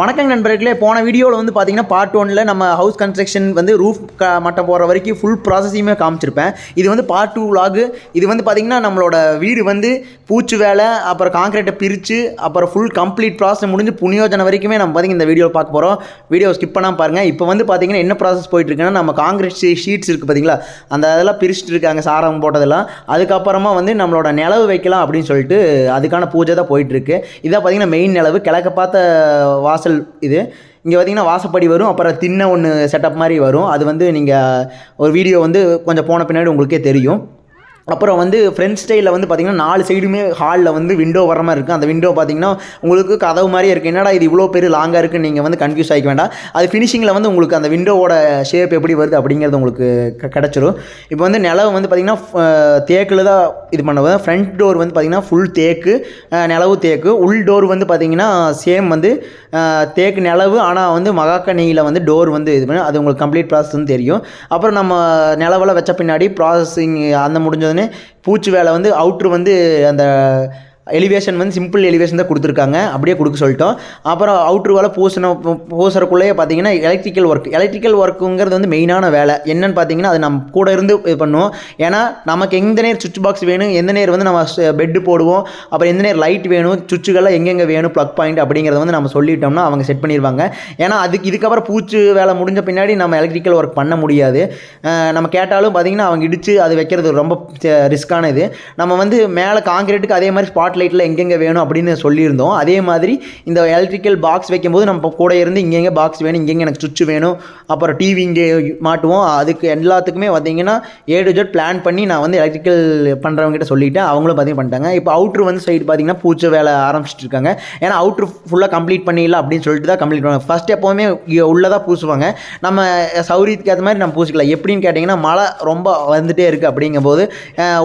வணக்கம் நண்பர்களே போன வீடியோவில் வந்து பார்த்தீங்கன்னா பார்ட் ஒனில் நம்ம ஹவுஸ் கன்ஸ்ட்ரக்ஷன் வந்து ரூஃப் க மட்டம் போகிற வரைக்கும் ஃபுல் ப்ராசஸையுமே காமிச்சிருப்பேன். இது வந்து பார்ட் டூ vlog. இது வந்து பார்த்தீங்கன்னா நம்மளோட வீடு வந்து பூச்சு வேலை அப்புறம் காங்கிரீட்டை பிரித்து அப்புறம் ஃபுல் கம்ப்ளீட் ப்ராசஸ் முடிஞ்சு புனியோஜனை வரைக்குமே நம்ம பார்த்தீங்கன்னா இந்த வீடியோ பார்க்க போகிறோம் வீடியோ ஸ்கிப் பண்ணாமல் பாருங்கள் இப்போ வந்து பார்த்தீங்கன்னா என்ன ப்ராசஸ் போயிட்டுருக்குன்னா நம்ம காங்கிரீட் ஷீட்ஸ் இருக்குது பார்த்தீங்களா அந்த அதெல்லாம் பிரிச்சுட்டு இருக்காங்க சாரம் போட்டதெல்லாம். அதுக்கப்புறமா வந்து நம்மளோட நிலவு வைக்கலாம் அப்படின்னு சொல்லிட்டு அதுக்கான பூஜை தான் போயிட்டுருக்கு இதான் பார்த்தீங்கன்னா மெயின் நிலவு. கிழக்க பார்த்த வாசல் இது. இங்கே பார்த்தீங்கன்னா வாசப்படி வரும் அப்புறம் தின்ன ஒன்று செட்டப் மாதிரி வரும். அது வந்து நீங்கள் ஒரு வீடியோ வந்து கொஞ்சம் போன பின்னாடி உங்களுக்கே தெரியும். அப்புறம் வந்து ஃப்ரெண்ட் ஸ்டைலில் வந்து பார்த்திங்கன்னா நாலு சைடுமே ஹாலில் வந்து விண்டோ வர மாதிரி இருக்குது அந்த விண்டோ பார்த்தீங்கன்னா உங்களுக்கு கதவு மாதிரியே இருக்குது என்னடா இது இவ்வளோ பெரிய லாங்காக இருக்குன்னு நீங்கள் வந்து கன்ஃபியூஸ் ஆகிக்க வேண்டாம். அது ஃபினிஷிங்கில் வந்து உங்களுக்கு அந்த விண்டோவோட ஷேப் எப்படி வருது அப்படிங்கிறது உங்களுக்கு க- கிடச்சிரும். இப்போ வந்து நிலவு வந்து பார்த்திங்கன்னா தேக்கில் தான் இது பண்ணுவது ஃப்ரண்ட் டோர் வந்து பார்த்தீங்கன்னா ஃபுல் தேக்கு நிலவு தேக்கு. உள் டோர் வந்து பார்த்தீங்கன்னா சேம் வந்து தேக்கு நிலவு ஆனால் வந்து மகாக்கணியில் வந்து டோர் வந்து இது பண்ணி அது உங்களுக்கு கம்ப்ளீட் ப்ராசஸ் வந்து தெரியும். அப்புறம் நம்ம நிலவெல்லாம் வச்ச பின்னாடி ப்ராசஸிங் அந்த முடிஞ்சதுன்னு பூச்சி வேலை வந்து அவுட்ரு வந்து அந்த எலிவேஷன் வந்து சிம்பிள் எலிவேஷன் தான் கொடுத்துருக்காங்க. அப்படியே கொடுக்க சொல்லிட்டோம். அப்புறம் அவுட்ரு வேலை பூசின பூசுறக்குள்ளேயே பார்த்தீங்கன்னா எலக்ட்ரிக்கல் ஒர்க் எலக்ட்ரிக்கல் ஒர்க்குங்கிறது வந்து மெயினான வேலை. என்னன்னு பார்த்தீங்கன்னா அது நம்ம கூட இருந்து இது பண்ணுவோம் ஏன்னா நமக்கு எந்த நேர் சுவிட்ச் பாக்ஸ் வேணும் எந்த நேர் வந்து நம்ம பெட்டு போடுவோம் அப்புறம் எந்த நேர் லைட் வேணும் சுவிட்சுகள்லாம் எங்கெங்கே வேணும் ப்ளக் பாயிண்ட் அப்படிங்கிறத வந்து நம்ம சொல்லிட்டோம்னா அவங்க செட் பண்ணிடுவாங்க ஏன்னா அதுக்கு இதுக்கப்புறம் பூச்சு வேலை முடிஞ்ச பின்னாடி நம்ம எலக்ட்ரிக்கல் ஒர்க் பண்ண முடியாது. நம்ம கேட்டாலும் பார்த்தீங்கன்னா அவங்க இடித்து அது வைக்கிறது ரொம்ப ரிஸ்க்கான இது நம்ம வந்து மேலே காங்கிரீட்டுக்கு அதே மாதிரி ஸ்பாட் லைட்டில் எங்கெங்கே வேணும் அப்படின்னு சொல்லியிருந்தோம். அதே மாதிரி இந்த எலக்ட்ரிக்கல் பாக்ஸ் வைக்கும்போது நம்ம கூட இருந்து இங்கெங்கே பாக்ஸ் வேணும் இங்கெங்கே எனக்கு சுவிட்ச் வேணும் அப்புறம் டிவி இங்கே மாட்டுவோம். அதுக்கு எல்லாத்துக்குமே பார்த்தீங்கன்னா ஏ டு ஜெட் பிளான் பண்ணி நான் வந்து எலக்ட்ரிக்கல் பண்ணுறவங்ககிட்ட சொல்லிட்டேன். அவங்களும் பார்த்தீங்கன்னா பண்ணிட்டாங்க. இப்போ அவுட்ரு வந்து சைடு பார்த்தீங்கன்னா பூச்சை வேலை ஆரம்பிச்சிட்டு இருக்காங்க. ஏன்னா அவுட்ரு ஃபுல்லாக கம்ப்ளீட் பண்ணிடலாம் அப்படின்னு சொல்லிட்டு தான் கம்ப்ளீட் பண்ணுவாங்க. ஃபஸ்ட் எப்போவுமே உள்ளதாக பூசுவாங்க. நம்ம சௌரியத்துக்கு ஏற்ற மாதிரி நம்ம பூசிக்கலாம். எப்படின்னு கேட்டிங்கன்னா மழை ரொம்ப வந்துட்டே இருக்குது அப்படிங்கும்போது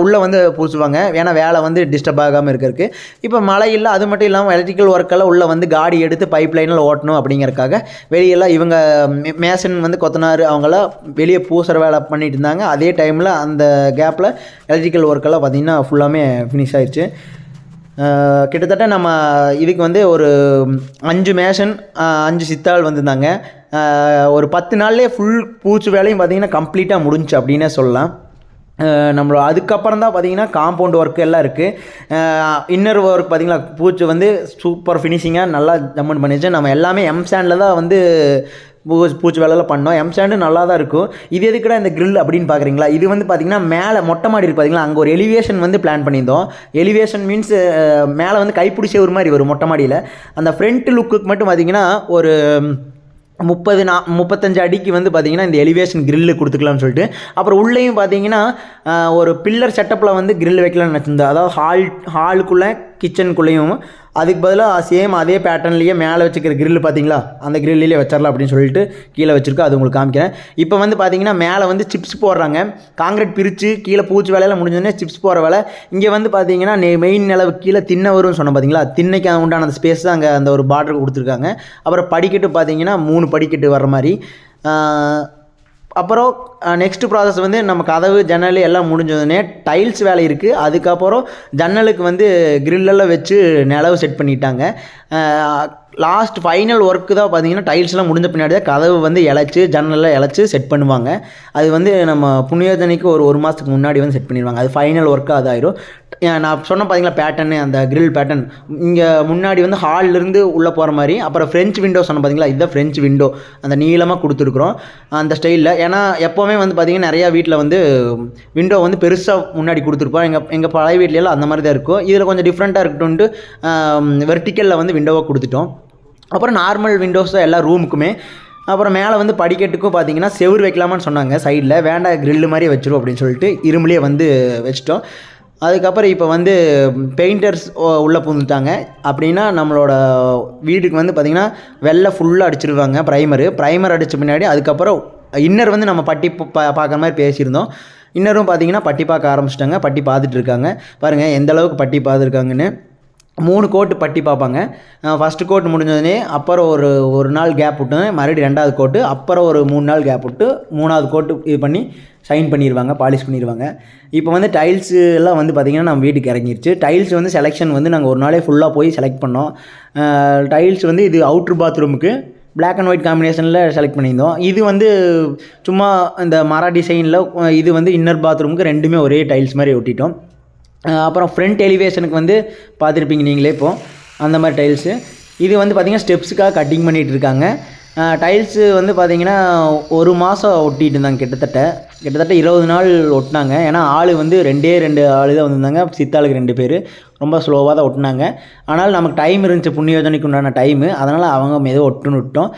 உள்ளே வந்து பூசுவாங்க. ஏன்னா வேலை வந்து டிஸ்டர்ப் ஆகாமல் இருக்கிறது இருக்குது இப்போ மழை இல்லை அது மட்டும் இல்லாமல் எலக்ட்ரிக்கல் ஒர்க்கெல்லாம் உள்ளே வந்து காடி எடுத்து பைப் லைனில் ஓட்டணும் அப்படிங்கிறக்காக வெளியெல்லாம் இவங்க மே- மேசன் வந்து கொத்தனார் அவங்களாம் வெளியே பூசுகிற வேலை பண்ணிட்டு இருந்தாங்க. அதே டைமில் அந்த கேப்பில் எலக்ட்ரிக்கல் ஒர்க்கெல்லாம் பார்த்திங்கன்னா ஃபுல்லாமே ஃபினிஷ் ஆயிடுச்சு கிட்டத்தட்ட நம்ம இதுக்கு வந்து ஒரு அஞ்சு மேஷன் அஞ்சு சித்தாள் வந்திருந்தாங்க. ஒரு பத்து நாள்லேயே ஃபுல் பூச்சி வேலையும் பார்த்திங்கன்னா கம்ப்ளீட்டாக முடிஞ்சுச்சு அப்படின்னே சொல்லலாம். நம்மளோட அதுக்கப்புறம் தான் பார்த்தீங்கன்னா காம்பவுண்ட் ஒர்க் எல்லாம் இருக்குது இன்னர் ஒர்க் பார்த்தீங்களா பூச்சி வந்து சூப்பர் ஃபினிஷிங்காக நல்லா ஜம்மன் பண்ணிச்சு நம்ம எல்லாமே எம் ஸ்டாண்டில் தான் வந்து பூ பூச்சி வேலைலாம் பண்ணோம். எம் ஸ்டாண்டு நல்லா தான் இருக்கும். இது எதுக்குடா இந்த கிரில் அப்படின்னு பார்க்குறீங்களா இது வந்து பார்த்தீங்கன்னா மேலே மொட்டை மாடி இருக்கு பார்த்தீங்களா அங்கே ஒரு எலிவேஷன் வந்து பிளான் பண்ணியிருந்தோம். எலிவேஷன் மீன்ஸ் மேலே வந்து கைப்பிடிச்ச ஒரு மாதிரி வரும் மொட்டை மாடியில். அந்த ஃப்ரண்ட் லுக்குக்கு மட்டும் பார்த்தீங்கன்னா ஒரு முப்பது நா முப்பத்தஞ்சு அடிக்கு வந்து பார்த்தீங்கன்னா இந்த எலிவேஷன் கிரில்லு கொடுத்துக்கலாம்னு சொல்லிட்டு. அப்புறம் உள்ளேயும் பார்த்தீங்கன்னா ஒரு பில்லர் செட்டப்பில் வந்து கிரில் வைக்கலாம்னு நினச்சிருந்தேன். அதாவது ஹால் ஹாலுக்குள்ளே கிச்சனுக்குள்ளேயும் அதுக்கு பதிலாக சேம் அதே பேட்டர்ன்லேயே மேலே வச்சுக்கிற கிரில் பார்த்தீங்களா அந்த கிரில்லே வச்சிடலாம் அப்படின்னு சொல்லிட்டு கீழே வச்சுருக்கோம் அது உங்களுக்கு காமிக்கிறேன். இப்போ வந்து பார்த்தீங்கன்னா மேலே வந்து சிப்ஸ் போடுறாங்க. காங்கிரீட் பிரித்து கீழே பூச்சி வேலையெல்லாம் முடிஞ்சோடனே சிப்ஸ் போகிற வேலை. இங்கே வந்து பார்த்தீங்கன்னா மெயின் நிலவு கீழே திண்ணை வரும்னு சொன்னோம் பார்த்தீங்களா திண்ணைக்கு உண்டான அந்த ஸ்பேஸ் தான் அங்கே அந்த ஒரு பார்டருக்கு கொடுத்துருக்காங்க. அப்புறம் படிக்கட்டு பார்த்தீங்கன்னா மூணு படிக்கட்டு வர மாதிரி. அப்புறம் நெக்ஸ்ட் ப்ராசஸ் வந்து நம்ம கதவு ஜன்னல் எல்லாம் முடிஞ்சதுனே டைல்ஸ் வேலை இருக்குது அதுக்கப்புறம் ஜன்னலுக்கு வந்து கிரில்லெல்லாம் வச்சு நிலவு செட் பண்ணிட்டாங்க. லாஸ்ட் ஃபைனல் ஒர்க்கு தான் பார்த்தீங்கன்னா டைல்ஸ்லாம் முடிஞ்ச பின்னாடி தான் கதவு வந்து இழைச்சி ஜன்னலாம் இழைச்சி செட் பண்ணுவாங்க. அது வந்து நம்ம புண்ணியோஜனைக்கு ஒரு ஒரு மாதத்துக்கு முன்னாடி வந்து செட் பண்ணிடுவாங்க அது ஃபைனல் ஒர்க்காக அது ஆயிரும் நான் சொன்ன பார்த்தீங்களா பேட்டர்னு அந்த கிரில் பேட்டர்ன் இங்கே முன்னாடி வந்து ஹால்லேருந்து உள்ளே போகிற மாதிரி அப்புறம் ஃப்ரெஞ்ச் விண்டோ சொன்ன பார்த்தீங்களா இதுதான் ஃப்ரெஞ்ச் விண்டோ அந்த நீளமாக கொடுத்துருக்குறோம். அந்த ஸ்டைலில் ஏன்னா எப்போவுமே வந்து பார்த்தீங்கன்னா நிறையா வீட்டில் வந்து விண்டோ வந்து பெருசாக முன்னாடி கொடுத்துருப்போம். எங்கள் எங்கள் பழைய வீட்லையெல்லாம் அந்த மாதிரி தான் இருக்கும். இதில் கொஞ்சம் டிஃப்ரெண்ட்டாக இருக்கட்டும்ட்டு வெர்டிக்கலில் வந்து விண்டோவை கொடுத்துட்டோம். அப்புறம் நார்மல் விண்டோஸ் தான் எல்லா ரூமுக்குமே அப்புறம் மேலே வந்து படிக்கட்டுக்கும் பார்த்தீங்கன்னா செவுரு வைக்கலாமான்னு சொன்னாங்க சைடில் வேண்டாம் க்ரில்லு மாதிரி வச்சிரும் அப்படின்னு சொல்லிட்டு இரும்புலேயே வந்து வச்சிட்டோம். அதுக்கப்புறம் இப்போ வந்து பெயிண்டர்ஸ் உள்ளே புகுந்துட்டாங்க. அப்படின்னா நம்மளோட வீட்டுக்கு வந்து பார்த்திங்கன்னா வெள்ளை ஃபுல்லாக அடிச்சிருவாங்க ப்ரைமரு ப்ரைமர் அடித்த பின்னாடி அதுக்கப்புறம் இன்னர் வந்து நம்ம பட்டி பா பார்க்குற மாதிரி பேசியிருந்தோம். இன்னரும் பார்த்தீங்கன்னா பட்டி பார்க்க ஆரம்பிச்சிட்டாங்க. பட்டி பார்த்துட்ருக்காங்க பாருங்கள் எந்த அளவுக்கு பட்டி பார்த்துருக்காங்கன்னு. மூணு கோட்டு பட்டி பார்ப்பாங்க. ஃபஸ்ட்டு கோட் முடிஞ்சதுனே அப்புறம் ஒரு ஒரு நாள் கேப் விட்டு மறுபடியும் ரெண்டாவது கோட்டு அப்புறம் ஒரு மூணு நாள் கேப் விட்டு மூணாவது கோட்டு இது பண்ணி ஷைன் பண்ணிடுவாங்க பாலிஷ் பண்ணிடுவாங்க இப்போ வந்து டைல்ஸு எல்லாம் வந்து பார்த்திங்கன்னா நம்ம வீட்டுக்கு இறங்கிருச்சு. டைல்ஸ் வந்து செலெக்ஷன் வந்து நாங்கள் ஒரு நாளே ஃபுல்லாக போய் செலக்ட் பண்ணோம். டைல்ஸ் வந்து இது அவுட்ரு பாத்ரூமுக்கு பிளாக் அண்ட் ஒயிட் காம்பினேஷனில் செலக்ட் பண்ணியிருந்தோம். இது வந்து சும்மா இந்த மரா டிசைனில் இது வந்து இன்னர் பாத்ரூமுக்கு ரெண்டுமே ஒரே டைல்ஸ் மாதிரி ஒட்டிட்டோம். அப்புறம் ஃப்ரண்ட் எலிவேஷனுக்கு வந்து பார்த்துருப்பீங்க நீங்களே இப்போது அந்த மாதிரி டைல்ஸு இது வந்து பார்த்திங்கன்னா ஸ்டெப்ஸுக்காக கட்டிங் பண்ணிகிட்டு இருக்காங்க. டைல்ஸு வந்து பார்த்திங்கன்னா ஒரு மாதம் ஒட்டிகிட்டு இருந்தாங்க கிட்டத்தட்ட. கிட்டத்தட்ட இருபது நாள் ஒட்டினாங்க. ஏன்னா ஆள் வந்து ரெண்டே ரெண்டு ஆள் தான் வந்திருந்தாங்க. சித்தாளுக்கு ரெண்டு பேர். ரொம்ப ஸ்லோவாக தான் ஒட்டினாங்க. ஆனால் நமக்கு டைம் இருந்துச்சு புண்ணியோஜனைக்கு உண்டான டைமு அதனால் அவங்க மெதுவாக ஒட்டுன்னு விட்டோம்.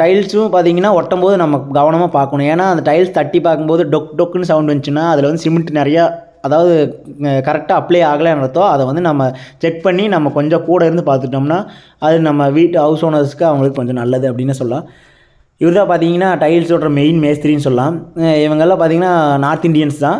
டைல்ஸும் பார்த்தீங்கன்னா ஒட்டும் போது நம்ம கவனமாக பார்க்கணும். ஏன்னா அந்த டைல்ஸ் தட்டி பார்க்கும்போது டொக் டொக்குன்னு சவுண்ட் வந்துச்சுன்னா அதில் வந்து சிமெண்ட் நிறையா அதாவது கரெக்டாக அப்ளை ஆகலைன்றதோ அதை வந்து நம்ம செக் பண்ணி நம்ம கொஞ்சம் கூட இருந்து பார்த்துட்டோம்னா அது நம்ம வீட்டு ஹவுஸ் ஓனர்ஸ்க்கு அவங்களுக்கு கொஞ்சம் நல்லது அப்படின்னு சொல்லலாம். இவர் தான் பார்த்தீங்கன்னா டைல்ஸ் மெயின் மேஸ்திரின்னு சொல்லலாம். இவங்கெல்லாம் பார்த்தீங்கன்னா நார்த் இந்தியன்ஸ் தான்.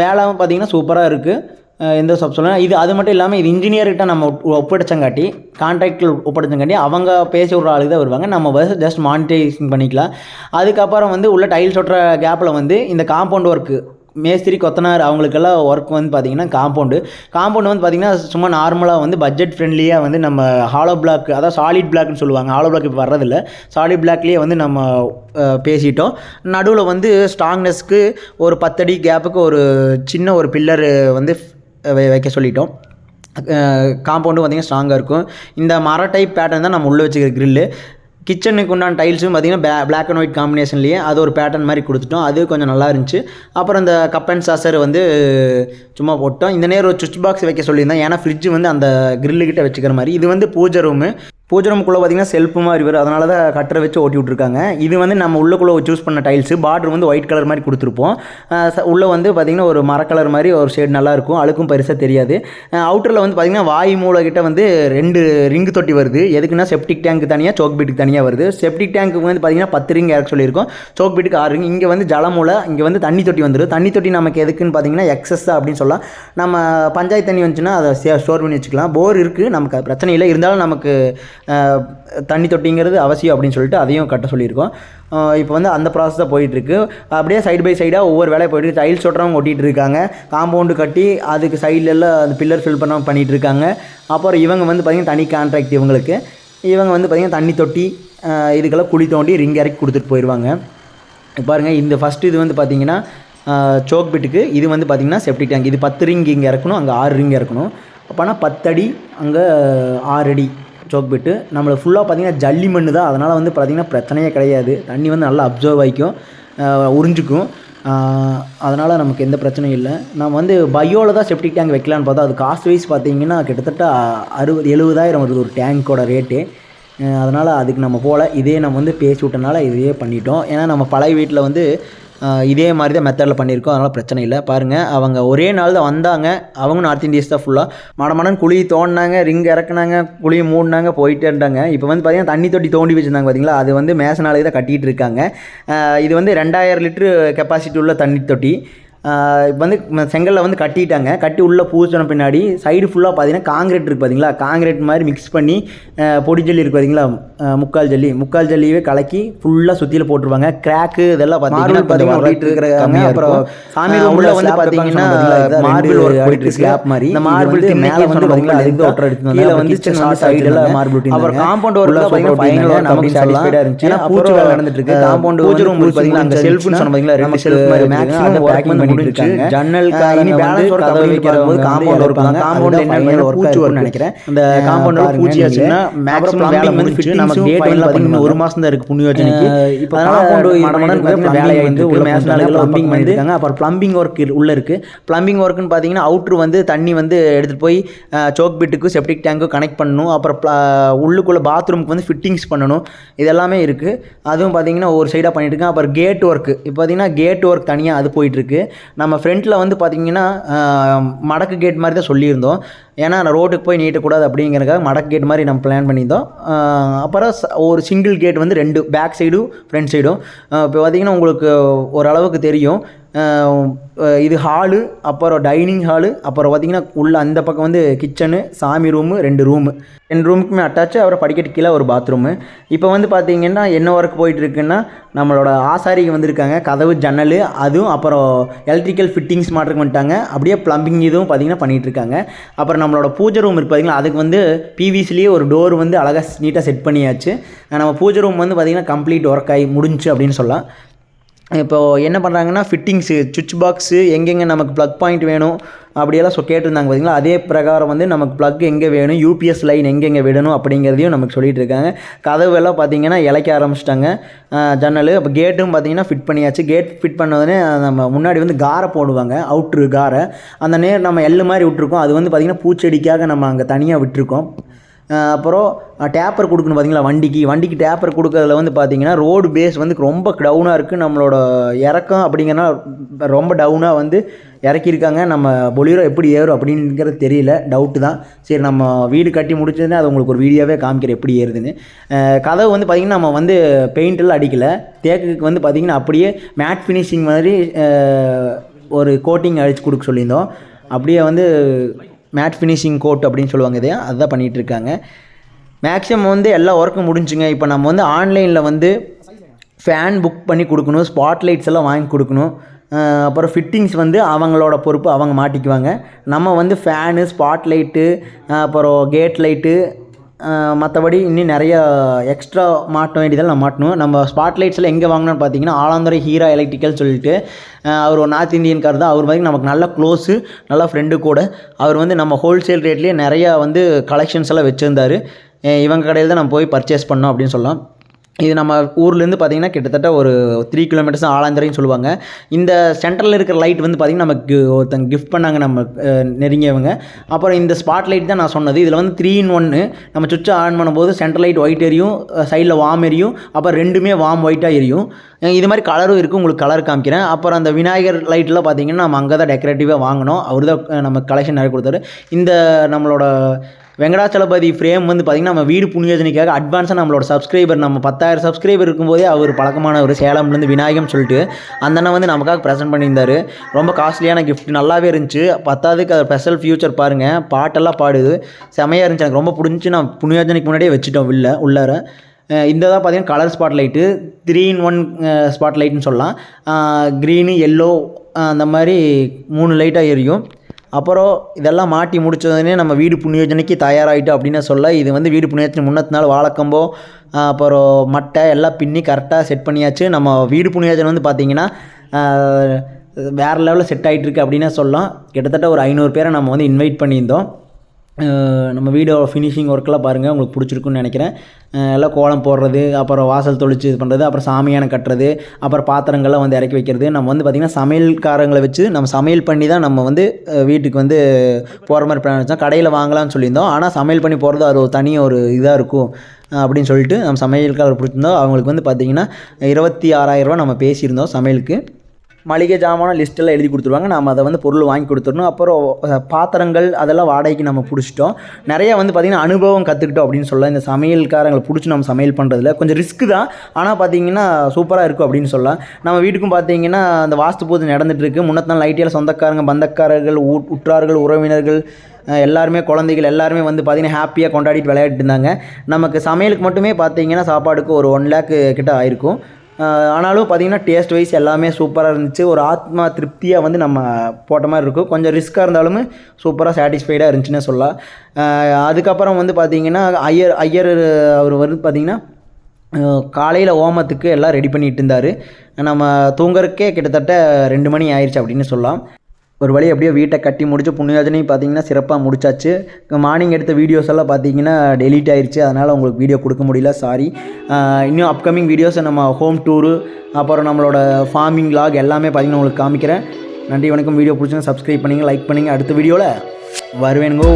வேலை பார்த்தீங்கன்னா சூப்பராக இருக்குது எந்த சப் சொல்லலாம் இது அது மட்டும் இல்லாமல் இது இன்ஜினியர்கிட்ட நம்ம ஒப்படைச்சங்காட்டி கான்ட்ராக்டில் ஒப்படைச்சங்காட்டி அவங்க பேசி விட்ற ஆளுக்கு தான் வருவாங்க. நம்ம ஜஸ்ட் மானிட்டைசிங் பண்ணிக்கலாம். அதுக்கப்புறம் வந்து உள்ள டைல்ஸ் ஒட்டுற கேப்பில் வந்து இந்த காம்பவுண்ட் ஒர்க்கு மேஸ்திரி கொத்தனார் அவங்களுக்கெல்லாம் ஒர்க் வந்து பார்த்திங்கன்னா காம்பவுண்டு காம்பவுண்டு வந்து பார்த்திங்கன்னா சும்மா நார்மலாக வந்து பட்ஜெட் ஃப்ரெண்ட்லியாக வந்து நம்ம ஹாலோ பிளாக் அதாவது சாலிட் பிளாக்னு சொல்லுவாங்க. ஹாலோ பிளாக் இப்போ வர்றதில்ல. சாலிட் பிளாக்லேயே வந்து நம்ம பேசிட்டோம். நடுவில் வந்து ஸ்ட்ராங்னஸ்க்கு ஒரு பத்தடி கேப்புக்கு ஒரு சின்ன ஒரு பில்லர் வந்து வைக்க சொல்லிட்டோம். காம்பவுண்டும் பார்த்திங்கன்னா ஸ்ட்ராங்காக இருக்கும். இந்த மர டைப் பேட்டர்ன் தான் நம்ம உள்ளே வச்சுக்கிற க்ரில்லு கிச்சனுக்கு உண்டான டைல்ஸும் பார்த்திங்கன்னா பிளா பிளாக் அண்ட் ஒயிட் காம்பினேஷன்லேயே அது ஒரு பேட்டர்ன் மாதிரி கொடுத்துட்டோம். அது கொஞ்சம் நல்லா இருந்துச்சு. அப்புறம் இந்த கப் அண்ட் சாசர் வந்து சும்மா போட்டோம். இந்த நேரம் ஒரு சுவிட்ச் பாக்ஸ் வைக்க சொல்லியிருந்தேன். ஏன்னா ஃப்ரிட்ஜ் வந்து அந்த கிரில்லுக்கிட்ட வச்சுக்கிற மாதிரி. இது வந்து பூஜை ரூமு பூஜை ரூமுக்குள்ளே பார்த்தீங்கன்னா செல்ஃபு மாதிரி வரும் அதனால தான் கட்டரை வச்சு ஓட்டி விட்ருக்காங்க இது வந்து நம்ம உள்ளுக்குள்ளே சூஸ் பண்ண டைல்ஸு பார்டர் வந்து ஒயிட் கலர் மாதிரி கொடுத்துருப்போம். உள்ளே வந்து பார்த்திங்கன்னா ஒரு மர கலர் மாதிரி ஒரு ஷேட் நல்லாயிருக்கும் அழுக்கும் பெருசாக தெரியாது. அவுட்டரில் வந்து பார்த்திங்கன்னா வாய் மூலை வந்து ரெண்டு ரிங்கு தொட்டி வருது. எதுக்குன்னா செப்டிக் டேங்க் தனியாக சோக் பீட்டுக்கு தனியாக வருது. செப்டிக் டேங்க்கு வந்து பார்த்திங்கன்னா பத்து ரிங் இறக்க சொல்லியிருக்கோம். சோக் பீட்டுக்கு ஆறு ரிங் இங்கே வந்து ஜலமூலை இங்கே வந்து தண்ணி தொட்டி வந்துடும் தண்ணி தொட்டி நமக்கு எதுக்குன்னு பார்த்தீங்கன்னா எக்ஸஸ் அப்படின்னு சொல்லலாம். நம்ம பஞ்சாயத்து தண்ணி வந்துச்சுன்னா அதை ஸ்டோர் பண்ணி வச்சுக்கலாம். போர் இருக்குது நமக்கு பிரச்சனை இல்லை. இருந்தாலும் நமக்கு தண்ணி தொட்டிங்கிறது அவசியம் அப்படின்னு சொல்லிட்டு அதையும் கட்ட சொல்லியிருக்கோம். இப்போ வந்து அந்த ப்ராசஸ் தான் போயிட்டுருக்கு. அப்படியே சைடு பை சைடாக ஒவ்வொரு வேலையை போயிட்டு டைல்ஸ் ஒட்டுறவங்க ஒட்டிகிட்டு இருக்காங்க. காம்பவுண்டு கட்டி அதுக்கு சைட்லெல்லாம் அந்த பில்லர் ஃபில் பண்ண பண்ணிகிட்டு இருக்காங்க. அப்புறம் இவங்க வந்து பார்த்திங்கன்னா தனி கான்ட்ராக்ட் இவங்களுக்கு. இவங்க வந்து பார்த்திங்கன்னா தண்ணி தொட்டி இதுக்கெல்லாம் குழி தோண்டி ரிங் இறக்கி கொடுத்துட்டு போயிடுவாங்க பாருங்கள் இந்த ஃபஸ்ட்டு இது வந்து பார்த்திங்கன்னா சோக் பிட்டுக்கு இது வந்து பார்த்தீங்கன்னா செப்டிக் டேங்க் இது பத்து ரிங் இங்கே இறக்கணும் அங்கே ஆறு ரிங் இறக்கணும். அப்போனா பத்தடி அங்கே ஆறு அடி சோக் பிட்டு நம்மளை ஃபுல்லாக பார்த்தீங்கன்னா ஜல்லி மண்ணு தான். அதனால் வந்து பார்த்திங்கன்னா பிரச்சனையே கிடையாது. தண்ணி வந்து நல்லா அப்சர்வ் ஆகிக்கும். உறிஞ்சிக்கும். அதனால் நமக்கு எந்த பிரச்சனையும் இல்லை. நம்ம வந்து பயோவில் தான் செப்டிக் டேங்க் வைக்கலான்னு பார்த்தா அது காஸ்ட் வைஸ் பார்த்தீங்கன்னா கிட்டத்தட்ட அறுபது எழுபதாயிரம் வருது ஒரு டேங்க்கோட ரேட்டு அதனால் அதுக்கு நம்ம போகல. இதே நம்ம வந்து பேசி விட்டனால இதையே பண்ணிட்டோம். ஏன்னா நம்ம பழைய வீட்டில் வந்து இதே மாதிரி தான் மெத்தடில் பண்ணியிருக்கோம். அதனால் பிரச்சனை இல்லை. பாருங்கள் அவங்க ஒரே நாள் தான் வந்தாங்க. அவங்க நார்த் இந்தியஸ் தான் ஃபுல்லாக மடமடன் குழி தோண்டினாங்க ரிங் இறக்குனாங்க குழியை மூடினாங்க போயிட்டே இருந்தாங்க. இப்போ வந்து பார்த்தீங்கன்னா தண்ணி தொட்டி தோண்டி வச்சுருந்தாங்க பார்த்தீங்களா அது வந்து மேசனாலே தான் கட்டிகிட்டு இருக்காங்க. இது வந்து ரெண்டாயிரம் லிட்ரு கெப்பாசிட்டி உள்ள தண்ணி தொட்டி. வந்து ம- செங்கல்ல வந்து கட்டிட்டாங்க. கட்டி உள்ளே பூசின பின்னாடி சைடு ஃபுல்லாக பார்த்தீங்கன்னா காங்கிரீட் இருக்குது பார்த்தீங்களா? காங்கிரீட் மாதிரி மிக்ஸ் பண்ணி பொடி ஜல்லி இருக்குது பார்த்தீங்களா? முக்கால் ஜல்லி. முக்கால் ஜல்லியவே கலக்கி ஃபுல்லாக சுற்றியில் போட்டுருவாங்க. கிராக்கு இதெல்லாம் பார்த்தீங்கன்னா அப்புறம் சாமி உள்ள வந்து பார்த்தீங்கன்னா மார்பிள் போயிட்டு இருக்கு. ஸ்லாப் மாதிரி. இந்த மார்பிள் மேலே வந்து பார்த்தீங்கன்னா அதுக்கு ஒட்டர் எடுத்து கீழே வந்து சைடில் மார்பிள் அப்புறம் காம்பவுண்ட் ஒர்க் பார்த்தீங்கன்னா ஃபைனல் நமக்கு சாட்டிஸ்ஃபைடாக இருந்துச்சு. ஏன்னா பூச்சி நடந்துட்டு இருக்கு. காம்பவுண்ட் பூஜை ரூம் பார்த்தீங்கன்னா அங்கே செல்ஃப்னு சொன்ன பார்த்தீங்களா? ரெண்டு செல்ஃப் மாதிரி மேக்ஸிமம் பண்ணிட்டு இருக்காங்க. ஜன்னல் இனி பேலன்ஸ் ஒர்க் கதவு வைக்கும்போது காம்பவுண்ட் ஒர்க் தான் காம்பவுண்ட் என்ன பூச்சி ஒர்க் நினைக்கிறேன். இந்த காம்பவுண்ட் பூச்சி ஆச்சுன்னா மேக்ஸிமம் வேலை முடிச்சு நம்ம டேட் வந்து பார்த்தீங்கன்னா ஒரு மாசம் தான் இருக்கு புண்ணியோஜனைக்கு இப்போ காம்பவுண்ட் வேலையை வந்து உள்ள மேசனாளுகள் ப்ளம்பிங் பண்ணியிருக்காங்க அப்புறம் ப்ளம்பிங் ஒர்க் உள்ள இருக்கு. ப்ளம்பிங் ஒர்க்குன்னு பார்த்தீங்கன்னா அவுட்ரு வந்து தண்ணி வந்து எடுத்துகிட்டு போய் சோக் பிட்டுக்கு செப்டிக் டேங்க்கு கனெக்ட் பண்ணணும். அப்புறம் உள்ளுக்குள்ள பாத்ரூமுக்கு வந்து ஃபிட்டிங்ஸ் பண்ணணும். இதெல்லாமே இருக்குது அதுவும் பார்த்தீங்கன்னா ஒரு சைடாக பண்ணிட்டு இருக்கேன் அப்புறம் கேட் ஒர்க்கு இப்போ பார்த்தீங்கன்னா கேட் ஒர்க் தனியாக அது போயிட்டுருக்கு நம்ம ஃப்ரண்ட்டில் வந்து பார்த்தீங்கன்னா மடக்கு கேட் மாதிரி தான் சொல்லியிருந்தோம். ஏன்னா நான் ரோட்டுக்கு போய் நீட்டக்கூடாது அப்படிங்கிறக்காக மடக்கு கேட் மாதிரி நம்ம பிளான் பண்ணியிருந்தோம். அப்புறம் ஒரு சிங்கிள் கேட் வந்து ரெண்டு பேக் சைடும் ஃப்ரண்ட் சைடும் இப்போ பார்த்தீங்கன்னா உங்களுக்கு ஓரளவுக்கு தெரியும். இது ஹாலு அப்புறம் டைனிங் ஹாலு அப்புறம் பார்த்திங்கன்னா உள்ள அந்த பக்கம் வந்து கிச்சனு சாமி ரூமு ரெண்டு ரூமு. ரெண்டு ரூமுக்குமே அட்டாச்சு அப்புறம் படிக்கட்டு கீழே ஒரு பாத்ரூமு இப்போ வந்து பார்த்திங்கன்னா என்ன ஒர்க் போயிட்டுருக்குன்னா நம்மளோட ஆசாரிக்கு வந்திருக்காங்க கதவு ஜன்னல் அதுவும் அப்புறம் எலக்ட்ரிக்கல் ஃபிட்டிங்ஸ் மாட்டுக்கு வந்துட்டாங்க. அப்படியே ப்ளம்பிங் இதுவும் பார்த்திங்கன்னா பண்ணிகிட்டு இருக்காங்க அப்புறம் நம்மளோட பூஜை ரூம் இருக்குது பார்த்திங்களா அதுக்கு வந்து பிவிசிலேயே ஒரு டோர் வந்து அழகாக நீட்டாக செட் பண்ணியாச்சு. நம்ம பூஜை ரூம் வந்து பார்த்திங்கன்னா கம்ப்ளீட் ஒர்க் ஆகி முடிஞ்சு அப்படின்னு சொல்லலாம். இப்போது என்ன பண்ணுறாங்கன்னா ஃபிட்டிங்ஸு சுவிட்ச் பாக்ஸு எங்கெங்கே நமக்கு ப்ளக் பாயிண்ட் வேணும் அப்படியெல்லாம் ஸோ கேட்டிருந்தாங்க பார்த்தீங்களா அதே பிரகாரம் வந்து நமக்கு ப்ளக் எங்கே வேணும் யூபிஎஸ் லைன் எங்கெங்கே விடணும் அப்படிங்கிறதையும் நமக்கு சொல்லிகிட்டு இருக்காங்க. கதவுலாம் பார்த்தீங்கன்னா இலைக்க ஆரம்பிச்சிட்டாங்க. ஜன்னல் இப்போ கேட்டும் பார்த்தீங்கன்னா ஃபிட் பண்ணியாச்சு. கேட் ஃபிட் பண்ணதுனே நம்ம முன்னாடி வந்து காரை போடுவாங்க அவுட்ரு காரை. அந்த நேர் நம்ம எள்ளு மாதிரி விட்ருக்கோம் அது வந்து பார்த்திங்கன்னா பூச்செடிக்காக நம்ம அங்கே தனியாக விட்டுருக்கோம். அப்புறம் டேப்பர் கொடுக்கணும் பார்த்தீங்களா? வண்டிக்கு. வண்டிக்கு டேப்பர் கொடுக்கறதுல வந்து பார்த்தீங்கன்னா ரோடு பேஸ் வந்து ரொம்ப டவுனாக இருக்குது நம்மளோட இறக்கம் அப்படிங்கன்னா ரொம்ப டவுனாக வந்து இறக்கியிருக்காங்க. நம்ம பொலியரோ எப்படி ஏறும் அப்படிங்கிறது தெரியல. டவுட்டு தான். சரி நம்ம வீடு கட்டி முடிச்சதுன்னா அது உங்களுக்கு ஒரு வீடியோவே காமிக்கிறேன் எப்படி ஏறுதுன்னு. கதவு வந்து பார்த்திங்கன்னா நம்ம வந்து பெயிண்டெல்லாம் அடிக்கலை. தேக்குக்கு வந்து பார்த்திங்கன்னா அப்படியே மேட் ஃபினிஷிங் மாதிரி ஒரு கோட்டிங் அடித்து கொடுக்க சொல்லியிருந்தோம். அப்படியே வந்து மேட் ஃபினிஷிங் கோட் அப்படின்னு சொல்லுவாங்க இதையா அதுதான் பண்ணிகிட்ருக்காங்க. மேக்ஸிமம் வந்து எல்லா ஒர்க்கும் முடிஞ்சுங்க. இப்போ நம்ம வந்து ஆன்லைனில் வந்து ஃபேன் புக் பண்ணி கொடுக்கணும் ஸ்பாட்லைட்ஸ் எல்லாம் வாங்கி கொடுக்கணும். அப்புறம் ஃபிட்டிங்ஸ் வந்து அவங்களோட பொறுப்பு அவங்க மாட்டிக்குவாங்க. நம்ம வந்து ஃபேனு ஸ்பாட் லைட்டு அப்புறம் கேட் லைட்டு மற்றபடி இன்னும் நிறைய எக்ஸ்ட்ரா மாட்ட வேண்டியதெல்லாம் நம்ம மாட்டணும். நம்ம ஸ்பாட் லைட்ஸில் எங்கே வாங்கினோம்னு பார்த்தீங்கன்னா ஆலாந்துறை ஹீரா எலக்ட்ரிக்கல் சொல்லிட்டு அவர் ஒரு நார்த் இந்தியன்கார் தான். அவர் மாதிரி நமக்கு நல்ல க்ளோஸு நல்ல ஃப்ரெண்டு கூட. அவர் வந்து நம்ம ஹோல்சேல் ரேட்லேயே நிறையா வந்து கலெக்ஷன்ஸ் எல்லாம் வச்சுருந்தாரு. இவங்க கடையில் தான் நம்ம போய் பர்ச்சேஸ் பண்ணோம் அப்படின்னு சொல்லலாம். இது நம்ம ஊர்லேருந்து பார்த்தீங்கன்னா கிட்டத்தட்ட ஒரு த்ரீ கிலோமீட்டர்ஸ் தான் சொல்லுவாங்க. இந்த சென்டரில் இருக்கிற லைட் வந்து பார்த்திங்கன்னா நமக்கு ஒருத்தங்க கிஃப்ட் பண்ணாங்க நம்ம நெருங்கியவங்க. அப்புறம் இந்த ஸ்பாட் லைட் தான் நான் சொன்னது. இதில் வந்து த்ரீ இன் ஒன்று நம்ம சுவிட்சை ஆன் பண்ணும்போது சென்டர் லைட் ஒயிட் எரியும் சைடில் வார்ம் எரியும் அப்புறம் ரெண்டுமே வாம் ஒயிட்டாக எரியும். இது மாதிரி கலரும் இருக்குது உங்களுக்கு கலர் காமிக்கிறேன். அப்புறம் அந்த விநாயகர் லைட்டில் பார்த்தீங்கன்னா நம்ம அங்கே தான் டெக்கரேட்டிவாக வாங்கினோம். அவர் தான் நம்ம கலெக்ஷன் நிறைய கொடுத்தாரு. இந்த நம்மளோட வெங்கடாச்சலபதி ஃப்ரேம் வந்து பார்த்திங்கன்னா நம்ம வீடு புண்ணியோஜனைக்காக அட்வான்ஸாக நம்மளோட சப்ஸ்கிரைபர் நம்ம பத்தாயிரம் சப்ஸ்கிரைபர் இருக்கும்போதே அவர் பழக்கமானவர் சேலம்லேருந்து விநாயகம் சொல்லிட்டு அந்த அண்ணன் வந்து நமக்காக ப்ரெசென்ட் பண்ணியிருந்தார். ரொம்ப காஸ்ட்லியான கிஃப்ட் நல்லாவே இருந்துச்சு. பத்தாவதுக்கு அது ஸ்பெஷல் ஃபியூச்சர் பாருங்கள் பாட்டெல்லாம் பாடுது. செமையாக இருந்துச்சு. எனக்கு ரொம்ப பிடிச்சி நான் புண்ணியோஜனைக்கு முன்னாடியே வச்சுட்டோம் உள்ள உள்ளார. இந்த தான் பார்த்தீங்கன்னா colour spot light three in one spot லைட்னு சொல்லலாம். க்ரீனு எல்லோ அந்த மாதிரி மூணு லைட்டாக எரியும். அப்புறம் இதெல்லாம் மாட்டி முடித்ததுனே நம்ம வீடு புண்ணியோஜனைக்கு தயாராகிட்டோம் அப்படின்னு சொல்ல இது வந்து வீடு புண்ணியோஜனை முன்னத்து நாள் வாழைக்கம்போ அப்புறம் மட்டை எல்லாம் பின்னி கரெக்டாக செட் பண்ணியாச்சு. நம்ம வீடு புண்ணியோஜனை வந்து பார்த்திங்கன்னா வேறு லெவலில் செட் ஆகிட்டுருக்கு அப்படின்னு அப்படின்னே சொல்லலாம். கிட்டத்தட்ட ஒரு ஐநூறு பேரை நம்ம வந்து இன்வைட் பண்ணியிருந்தோம். நம்ம வீடியோ ஃபினிஷிங் ஒர்க்கெலாம் பாருங்கள் உங்களுக்கு பிடிச்சிருக்குன்னு நினைக்கிறேன். எல்லாம் கோலம் போடுறது அப்புறம் வாசல் தொளிச்சு இது பண்ணுறது அப்புறம் சாமியான கட்டுறது அப்புறம் பாத்திரங்கள்லாம் வந்து இறக்கி வைக்கிறது. நம்ம வந்து பார்த்திங்கன்னா சமையல்காரங்களை வச்சு நம்ம சமையல் பண்ணி தான் நம்ம வந்து வீட்டுக்கு வந்து போகிற மாதிரி பிளான் வச்சோம். கடையில் வாங்கலாம்னு சொல்லியிருந்தோம். ஆனால் சமையல் பண்ணி போகிறது அது ஒரு தனி ஒரு இதாக இருக்கும் அப்படின்னு சொல்லிட்டு நம்ம சமையல்காரர் பிடிச்சிருந்தோம். அவங்களுக்கு வந்து பார்த்திங்கன்னா இருபத்தி ஆறாயிரரூவா நம்ம பேசியிருந்தோம் சமையலுக்கு. மளிகை ஜாமான லிஸ்ட்டெல்லாம் எழுதி கொடுத்துருவாங்க. நம்ம அதை வந்து பொருள் வாங்கி கொடுத்துடணும். அப்புறம் பாத்திரங்கள் அதெல்லாம் வாடகைக்கு நம்ம பிடிச்சிட்டோம். நிறைய வந்து பார்த்திங்கன்னா அனுபவம் கற்றுக்கிட்டோம் அப்படின்னு சொல்லலாம். இந்த சமையல்காரங்களை பிடிச்சி நம்ம சமையல் பண்ணுறதுல கொஞ்சம் ரிஸ்க் தான். ஆனால் பார்த்தீங்கன்னா சூப்பராக இருக்கும் அப்படின்னு சொல்லலாம். நம்ம வீட்டுக்கும் பார்த்தீங்கன்னா அந்த வாஸ்து பூஜை நடந்துட்டு இருக்கு. முன்னத்து நாள் நைட்டியில் சொந்தக்காரங்க பந்தக்காரர்கள் உற்றார்கள் உறவினர்கள் எல்லாருமே குழந்தைகள் எல்லாருமே வந்து பார்த்திங்கன்னா ஹாப்பியாக கொண்டாடிட்டு விளையாடிட்டு இருந்தாங்க. நமக்கு சமையலுக்கு மட்டுமே பார்த்தீங்கன்னா சாப்பாடுக்கு ஒரு ஒன் லேக்கு கிட்ட ஆயிருக்கும். ஆனாலும் பார்த்தீங்கன்னா டேஸ்ட் வைஸ் எல்லாமே சூப்பராக இருந்துச்சு. ஒரு ஆத்மா திருப்தியாக வந்து நம்ம போட்ட மாதிரி இருக்கும். கொஞ்சம் ரிஸ்க்காக இருந்தாலும் சூப்பராக சாட்டிஸ்ஃபைடாக இருந்துச்சுன்னு சொல்லலாம். அதுக்கப்புறம் வந்து பார்த்தீங்கன்னா ஐயர் ஐயர் அவர் வந்து பார்த்தீங்கன்னா காலையில் ஓமத்துக்கு எல்லாம் ரெடி பண்ணிட்டு இருந்தார். நம்ம தூங்குறதுக்கே கிட்டத்தட்ட ரெண்டு மணி ஆயிடுச்சு அப்படின்னு சொல்லலாம். ஒரு வழி அப்படியே வீட்டை கட்டி முடிச்சு புண்ணியாஜனையும் பார்த்தீங்கன்னா சிறப்பாக முடிச்சாச்சு. மார்னிங் எடுத்த வீடியோஸ் எல்லாம் பார்த்தீங்கன்னா டெலீட் ஆயிடுச்சு அதனால் உங்களுக்கு வீடியோ கொடுக்க முடியல. சாரி இன்னும் அப்கமிங் வீடியோஸை நம்ம ஹோம் டூரு அப்புறம் நம்மளோட ஃபார்மிங் லாக் எல்லாமே பார்த்தீங்கன்னா உங்களுக்கு காமிக்கிறேன். நன்றி வணக்கம். வீடியோ பிடிச்சிங்க சப்ஸ்கிரைப் பண்ணிங்க லைக் பண்ணுங்கள் அடுத்த வீடியோவில் வருவேனுங்கோ.